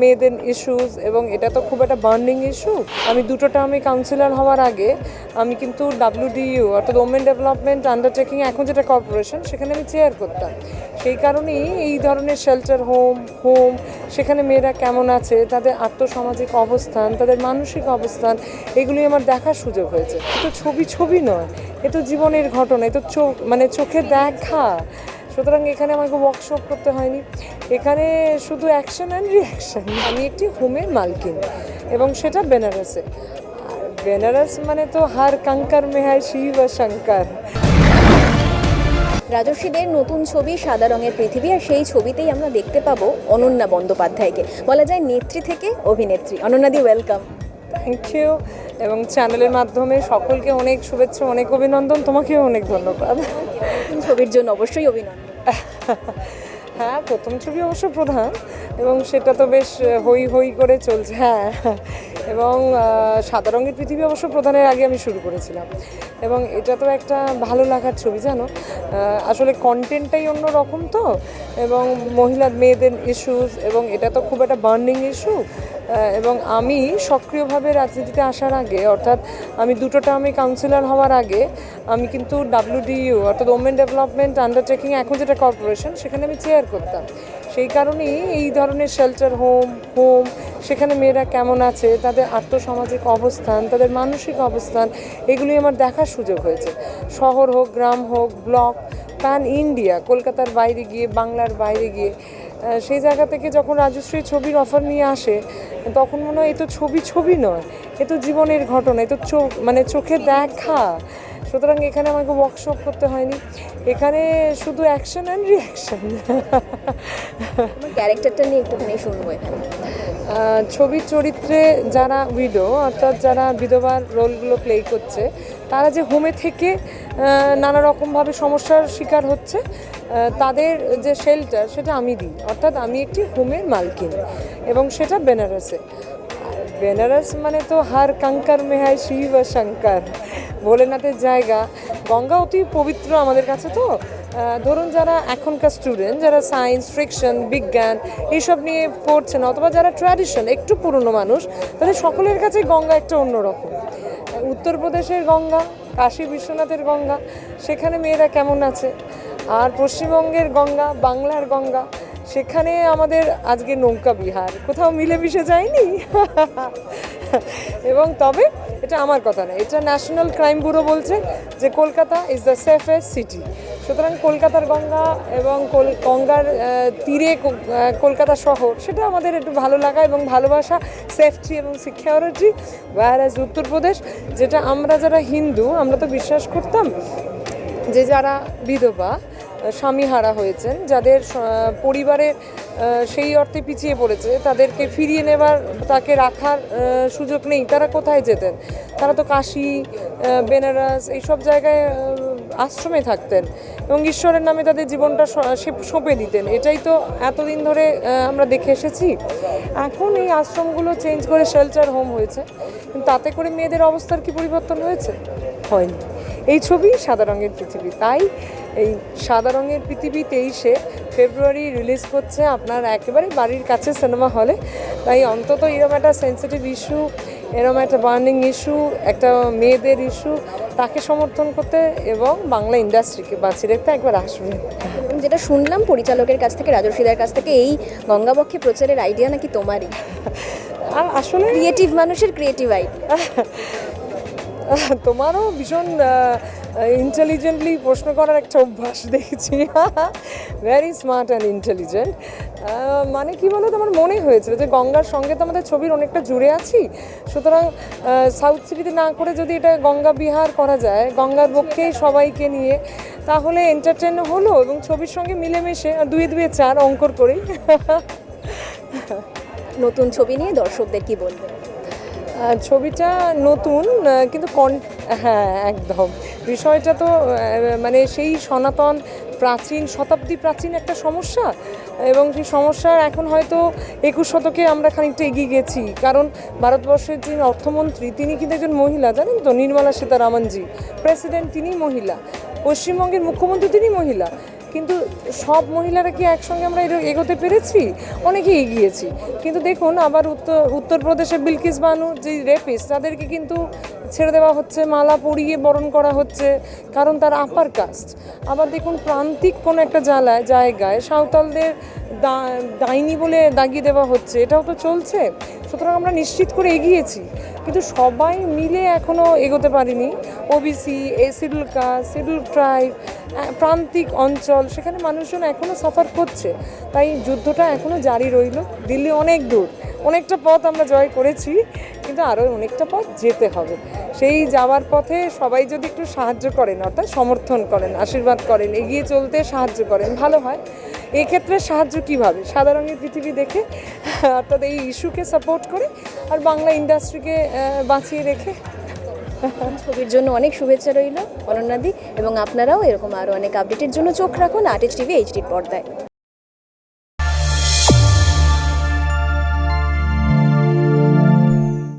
মেয়েদের ইস্যুস এবং এটা তো খুব একটা বার্নিং ইস্যু আমি দুটো টার্মে কাউন্সিলর হওয়ার আগে আমি কিন্তু ডাব্লিউডিইউ অর্থাৎ ওমেন ডেভেলপমেন্ট আন্ডারটেকিং এখন যেটা কর্পোরেশন সেখানে আমি চেয়ার করতাম। সেই কারণেই এই ধরনের শেল্টার হোম হোম সেখানে মেয়েরা কেমন আছে, তাদের আর্থসামাজিক অবস্থান, তাদের মানসিক অবস্থান এগুলি আমার দেখার সুযোগ হয়েছে। তো ছবি ছবি নয়, এ তো জীবনের ঘটনা, এ তো চোখ মানে চোখে দেখা। সুতরাং এখানে আমাকে ওয়ার্কশপ করতে হয়নি। এখানে শুধু অ্যাকশন অ্যান্ড রিয়াকশন আমি একটি হোমের মালকিন এবং সেটা বেনারসে। আর বেনারস মানে তো হার কাঙ্কার মেহায় শিব আর শঙ্কর। রাজস্বীদের নতুন ছবি সাদা রঙের পৃথিবী আর সেই ছবিতেই আমরা দেখতে পাবো অনন্যা বন্দ্যোপাধ্যায়কে। বলা যায় নেত্রী থেকে অভিনেত্রী। অনন্যাদি ওয়েলকাম থ্যাংক ইউ এবং চ্যানেলের মাধ্যমে সকলকে অনেক শুভেচ্ছা অনেক অভিনন্দন। তোমাকেও অনেক ধন্যবাদ। ছবির জন্য অবশ্যই অভিনন্দন। হ্যাঁ প্রথম ছবি অবশ্য প্রধান, এবং সেটা তো বেশ হই হই করে চলছে হ্যাঁ। এবং সাদা রঙের পৃথিবী অবশ্য প্রধানের আগে আমি শুরু করেছিলাম। এবং এটা তো একটা ভালো লাগার ছবি, জানো? আসলে কন্টেন্টটাই অন্য রকম তো, এবং মহিলা, মেয়েদের ইস্যুস এবং এটা তো খুব একটা বার্নিং ইস্যু এবং আমি সক্রিয়ভাবে রাজনীতিতে আসার আগে, অর্থাৎ আমি দুটো টার্মে কাউন্সিলর হওয়ার আগে, আমি কিন্তু ডাব্লিউডিইউ অর্থাৎ ওমেন ডেভেলপমেন্ট আন্ডারটেকিং এখন যেটা কর্পোরেশন সেখানে আমি চেয়ার করতাম। সেই কারণেই এই ধরনের শেল্টার হোম হোম সেখানে মেয়েরা কেমন আছে, তাদের আর্থসামাজিক অবস্থান, তাদের মানসিক অবস্থান এগুলি আমার দেখার সুযোগ হয়েছে। শহর হোক, গ্রাম হোক ব্লক প্যান ইন্ডিয়া, কলকাতার বাইরে গিয়ে, বাংলার বাইরে গিয়ে সেই জায়গা থেকে যখন রাজশ্রী ছবির অফার নিয়ে আসে, তখন মনে হয় এ তো ছবি ছবি নয়, এ তো জীবনের ঘটনা, এ তো চোখ মানে চোখে দেখা। সুতরাং এখানে আমাকে ওয়ার্কশপ করতে হয়নি। এখানে শুধু অ্যাকশন অ্যান্ড রিয়াকশন ক্যারেক্টারটা নিয়ে একটুখানি শুনব এখানে। ছবির চরিত্রে যারা উইডো অর্থাৎ যারা বিধবার রোলগুলো প্লে করছে, তারা যে হোমে থেকে নানা রকমভাবে সমস্যার শিকার হচ্ছে তাদের যে শেল্টার সেটা আমি দিই। অর্থাৎ আমি একটি হোমের মালকিন এবং সেটা বেনারসে বেনারস মানে তো হার কাঙ্কার মেহায় শিব আর শঙ্কর। ভোলেনাথের জায়গা। গঙ্গা অতি পবিত্র আমাদের কাছে তো। ধরুন যারা এখনকার স্টুডেন্ট যারা সায়েন্স ফ্রিকশন বিজ্ঞান, এইসব নিয়ে পড়ছেন অথবা যারা ট্র্যাডিশন একটু পুরনো মানুষ তাদের সকলের কাছে গঙ্গা একটা অন্যরকম উত্তরপ্রদেশের গঙ্গা, কাশী বিশ্বনাথের গঙ্গা, সেখানে মেয়েরা কেমন আছে? আর পশ্চিমবঙ্গের গঙ্গা, বাংলার গঙ্গা, সেখানে আমাদের আজকে নৌকা বিহার, কোথাও মিলেমিশে যায়নি? এবং তবে এটা আমার কথা না, এটা ন্যাশনাল ক্রাইম ব্যুরো বলছে যে Kolkata is the safest city সুতরাং কলকাতার গঙ্গা এবং গঙ্গার তীরে কলকাতা শহর, সেটা আমাদের একটু ভালো লাগা এবং ভালোবাসা সেফটি এবং সিকিউরিটি ওয়ারাজ উত্তরপ্রদেশ যেটা আমরা যারা হিন্দু, আমরা তো বিশ্বাস করতাম যে যারা বিধবা স্বামী হারা হয়েছেন, যাদের পরিবারের সেই অর্থে পিছিয়ে পড়েছে, তাদেরকে ফিরিয়ে নেবার, তাকে রাখার সুযোগ নেই, তারা কোথায় যেতেন? তারা তো কাশি বেনারস, এইসব জায়গায় আশ্রমে থাকতেন এবং ঈশ্বরের নামে তাদের জীবনটা সঁপে দিতেন। এটাই তো এতদিন ধরে আমরা দেখে এসেছি। এখন এই আশ্রমগুলো চেঞ্জ করে শেল্টার হোম হয়েছে। কিন্তু তাতে করে মেয়েদের অবস্থার কি পরিবর্তন হয়েছে? হয়নি। এই ছবি সাদা রঙের পৃথিবী। তাই এই সাদা রঙের পৃথিবী তেইশে ফেব্রুয়ারি রিলিজ করছে আপনার একেবারে বাড়ির কাছে সিনেমা হলে তাই অন্তত এরকম একটা সেন্সিটিভ ইস্যু এরকম একটা বার্নিং ইস্যু একটা মেয়েদের ইস্যু তাকে সমর্থন করতে এবং বাংলা ইন্ডাস্ট্রিকে বাঁচিয়ে রাখতে একবার আসবে। যেটা শুনলাম পরিচালকের কাছ থেকে রাজস্বীদার কাছ থেকে এই গঙ্গাবক্ষে প্রচারের আইডিয়া নাকি তোমারই? আর আসলে ক্রিয়েটিভ মানুষের ক্রিয়েটিভ আইডিয়া তোমারও ভীষণ ইন্টেলিজেন্টলি প্রশ্ন করার একটা অভ্যাস দেখেছি। ভেরি স্মার্ট অ্যান্ড ইন্টেলিজেন্ট মানে কি বলো তো আমার মনে হয়েছিল যে গঙ্গার সঙ্গে তো আমাদের ছবির অনেকটা জুড়ে আছি। সুতরাং সাউথ সিটিতে না করে যদি এটা গঙ্গা বিহার করা যায় গঙ্গার পক্ষেই সবাইকে নিয়ে তাহলে এন্টারটেন হলো এবং ছবির সঙ্গে মিলেমিশে দুয়ে দুয়ে চার অঙ্কর করেই। নতুন ছবি নিয়ে দর্শকদের কি বলবে আহ, ছবিটা নতুন কিন্তু কন হ্যাঁ একদম। বিষয়টা তো মানে সেই সনাতন প্রাচীন, শতাব্দী প্রাচীন একটা সমস্যা এবং সেই সমস্যার এখন হয়তো একুশ শতকে আমরা খানিকটা এগিয়ে গেছি। কারণ ভারতবর্ষের যিনি অর্থমন্ত্রী, তিনি কিন্তু একজন মহিলা, জানেন তো? নির্মলা সীতারামনজি, প্রেসিডেন্ট তিনি মহিলা, পশ্চিমবঙ্গের মুখ্যমন্ত্রী তিনি মহিলা। কিন্তু সব মহিলারা কি একসঙ্গে আমরা এগোতে পেরেছি? অনেকে এগিয়েছি। কিন্তু দেখুন, আবার উত্তর উত্তরপ্রদেশে বিলকিস বানু, যে রেপিস তাদেরকে কিন্তু ছেড়ে দেওয়া হচ্ছে, মালা পরিয়ে বরণ করা হচ্ছে, কারণ তার আপার কাস্ট আবার দেখুন, প্রান্তিক কোনো একটা জ্বালায় জায়গায় সাঁওতালদের দা- ডাইনি বলে দাগিয়ে দেওয়া হচ্ছে। এটাও তো চলছে। সুতরাং আমরা নিশ্চিত করে এগিয়েছি। কিন্তু সবাই মিলে এখনও এগোতে পারিনি। ওবিসি এ শিডিউল কাস্ট শিডিউল ট্রাইব প্রান্তিক অঞ্চল, সেখানে মানুষজন এখনও সাফার করছে। তাই যুদ্ধটা এখনও জারি রইল। দিল্লি অনেক দূর। অনেকটা পথ আমরা জয় করেছি। কিন্তু আরও অনেকটা পথ যেতে হবে। সেই যাওয়ার পথে সবাই যদি একটু সাহায্য করেন, অর্থাৎ সমর্থন করেন, আশীর্বাদ করেন, এগিয়ে চলতে সাহায্য করেন, ভালো হয়। এক্ষেত্রে সাহায্য কীভাবে? সাদা রঙের পৃথিবী দেখে, অর্থাৎ এই ইস্যুকে সাপোর্ট করে আর বাংলা ইন্ডাস্ট্রিকে বাঁচিয়ে রেখে। ছবির জন্য অনেক শুভেচ্ছা রইল অনন্যাদি এবং আপনারাও এরকম আরও অনেক আপডেটের জন্য চোখ রাখুন, আর্টিস্ট টিভি এইচডির পর্দায়।